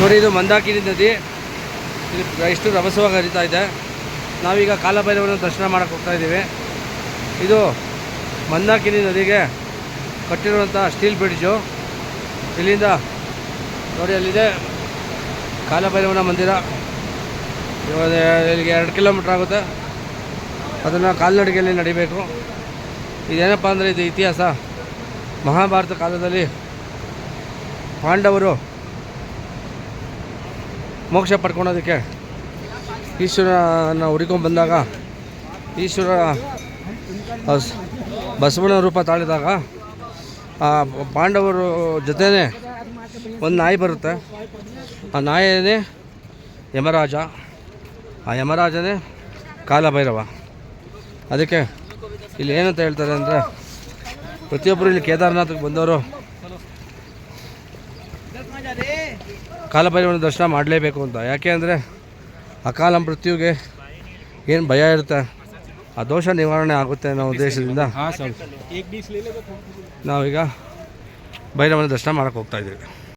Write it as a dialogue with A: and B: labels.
A: ನೋಡಿ, ಇದು ಮಂದಾಕಿನಿ ನದಿ. ಇಲ್ಲಿ ಎಷ್ಟು ರಭಸವಾಗಿ ಹರಿತಾ ಇದೆ. ನಾವೀಗ ಕಾಲಭೈರವನ ದರ್ಶನ ಮಾಡೋಕ್ಕೆ ಹೋಗ್ತಾ ಇದ್ದೀವಿ. ಇದು ಮಂದಾಕಿನಿ ನದಿಗೆ ಕಟ್ಟಿರುವಂಥ ಸ್ಟೀಲ್ ಬ್ರಿಡ್ಜು. ಇಲ್ಲಿಂದ ನೋಡಿ, ಅಲ್ಲಿದೆ ಕಾಲಭೈರವನ ಮಂದಿರ. ಇಲ್ಲಿಗೆ ಎರಡು ಕಿಲೋಮೀಟ್ರ್ ಆಗುತ್ತೆ. ಅದನ್ನು ಕಾಲ್ನಡಿಗೆಯಲ್ಲಿ ನಡಿಬೇಕು. ಇದೇನಪ್ಪ ಅಂದರೆ, ಇದು ಇತಿಹಾಸ. ಮಹಾಭಾರತ ಕಾಲದಲ್ಲಿ ಪಾಂಡವರು ಮೋಕ್ಷ ಪಡ್ಕೊಳೋದಕ್ಕೆ ಈಶ್ವರನ ಹುಡ್ಕೊಂಡು ಬಂದಾಗ, ಈಶ್ವರ ಬಸ್ ಬಸವನ ರೂಪ ತಾಳಿದಾಗ, ಆ ಪಾಂಡವರು ಜೊತೆನೇ ಒಂದು ನಾಯಿ ಬರುತ್ತೆ. ಆ ನಾಯಿನೇ ಯಮರಾಜ, ಆ ಯಮರಾಜನೇ ಕಾಲಭೈರವ. ಅದಕ್ಕೆ ಇಲ್ಲಿ ಏನಂತ ಹೇಳ್ತಾರೆ ಅಂದರೆ ಪ್ರತಿಯೊಬ್ಬರು ಇಲ್ಲಿ ಕೇದಾರನಾಥಕ್ಕೆ ಬಂದವರು ಕಾಲಭೈರವನ ದರ್ಶನ ಮಾಡಲೇಬೇಕು ಅಂತ. ಯಾಕೆ ಅಂದರೆ ಅಕಾಲ ಮೃತ್ಯುಗೆ ಏನು ಭಯ ಇರುತ್ತೆ? ಆ ದೋಷ ನಿವಾರಣೆ ಆಗುತ್ತೆ ಅನ್ನೋ ಉದ್ದೇಶದಿಂದ ನಾವೀಗ ಭೈರವನ ದರ್ಶನ ಮಾಡೋಕ್ಕೆ ಹೋಗ್ತಾ ಇದ್ದೀವಿ.